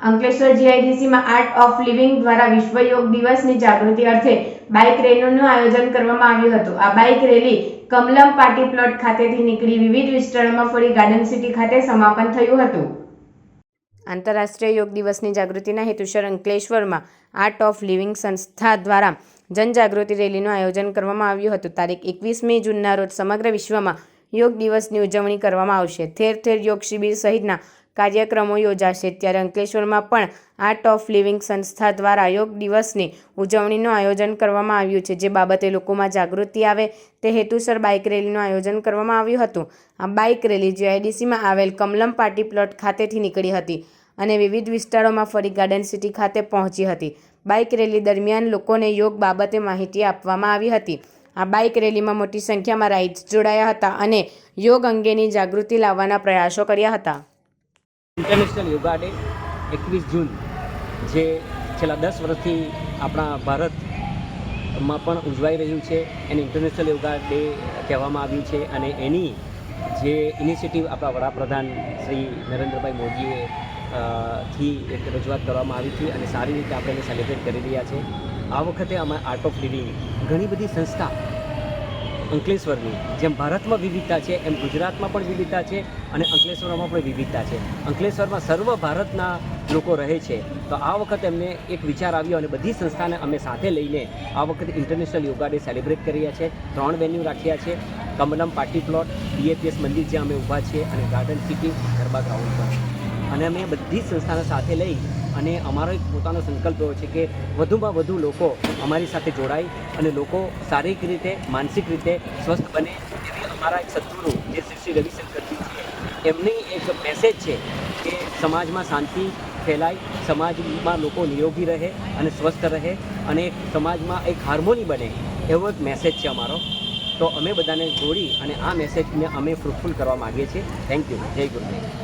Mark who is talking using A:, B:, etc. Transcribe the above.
A: અંકલેશ્વર જીઆઈડીસીમાં art of living દ્વારા વિશ્વ યોગ દિવસની જાગૃતિ અર્થે બાઇક રેલીનું આયોજન કરવામાં આવ્યું હતું. આ bike rally Kamalam party plot ખાતેથી નીકળી વિવિધ વિસ્તારોમાં ફરી ગાર્ડન સિટી ખાતે સમાપન થયું હતું. આંતરરાષ્ટ્રીય યોગ દિવસની જાગૃતિના હેતુસર અંકલેશ્વરમાં આર્ટ ઓફ લિવિંગ સંસ્થા દ્વારા જનજાગૃતિ રેલીનું આયોજન કરવામાં આવ્યું હતું. તારીખ એકવીસમી જૂનના રોજ સમગ્ર વિશ્વમાં યોગ દિવસની ઉજવણી કરવામાં આવશે. ઠેર ઠેર યોગ શિબિર સહિતના કાર્યક્રમો યોજાશે. ત્યારે અંકલેશ્વરમાં પણ આર્ટ ઓફ લિવિંગ સંસ્થા દ્વારા યોગ દિવસની ઉજવણીનું આયોજન કરવામાં આવ્યું છે. જે બાબતે લોકોમાં જાગૃતિ આવે તે હેતુસર બાઇક રેલીનું આયોજન કરવામાં આવ્યું હતું. આ બાઇક રેલી જીઆઈડીસીમાં આવેલ કમલમ પાર્ટી પ્લોટ ખાતેથી નીકળી હતી અને વિવિધ વિસ્તારોમાં ફરી ગાર્ડન સિટી ખાતે પહોંચી હતી. બાઇક રેલી દરમિયાન લોકોને યોગ બાબતે માહિતી આપવામાં આવી હતી. આ બાઇક રેલીમાં મોટી સંખ્યામાં રાઇડ્સ જોડાયા હતા અને યોગ અંગેની જાગૃતિ લાવવાના પ્રયાસો કર્યા હતા.
B: ઇન્ટરનેશનલ યોગા ડે એકવીસ જૂન, જે છેલ્લા દસ વર્ષથી આપણા ભારતમાં પણ ઉજવાઈ રહ્યું છે. એને ઇન્ટરનેશનલ યોગા ડે કહેવામાં આવ્યું છે અને એની જે ઇનિશિયેટિવ આપણા વડાપ્રધાન શ્રી નરેન્દ્રભાઈ મોદીએ થી એક રજૂઆત કરવામાં આવી હતી અને સારી રીતે આપણે એને સેલિબ્રેટ કરી રહ્યા છે. આ વખતે અમે આર્ટ ઓફ લિવિંગ ઘણી બધી સંસ્થા અંકલેશ્વરની, જેમ ભારતમાં વિવિધતા છે, એમ ગુજરાતમાં પણ વિવિધતા છે અને અંકલેશ્વરમાં પણ વિવિધતા છે. અંકલેશ્વરમાં સર્વ ભારતના લોકો રહે છે. તો આ વખત એમને એક વિચાર આવ્યો અને બધી સંસ્થાને અમે સાથે લઈને આ વખતે ઇન્ટરનેશનલ યોગા ડે સેલિબ્રેટ કરી રહ્યા છે. ત્રણ વેન્યુ રાખ્યા છે. કમલમ પાર્ટી પ્લોટ બીએપીએસ મંદિર જ્યાં અમે ઊભા છીએ અને ગાર્ડન સિટી ગરબા ગ્રાઉન્ડ પર. અને અમે બધી સંસ્થાને સાથે લઈ અને અમારો એક પોતાનો સંકલ્પ એવો છે કે વધુમાં વધુ લોકો અમારી સાથે જોડાય અને લોકો શારીરિક રીતે, માનસિક રીતે સ્વસ્થ બને. એવી અમારા એક સદગુરુ જે શ્રી શ્રી રવિશંકરજી છે, એમની એક મેસેજ છે કે સમાજમાં શાંતિ ફેલાય, સમાજમાં લોકો નિરોગી રહે અને સ્વસ્થ રહે અને સમાજમાં એક હાર્મોની બને એવો એક મેસેજ છે અમારો. તો અમે બધાને જોડી અને આ મેસેજને અમે ફ્રૂટફુલ કરવા માગીએ છીએ. થેન્ક યુ જય ગુરુદેવ.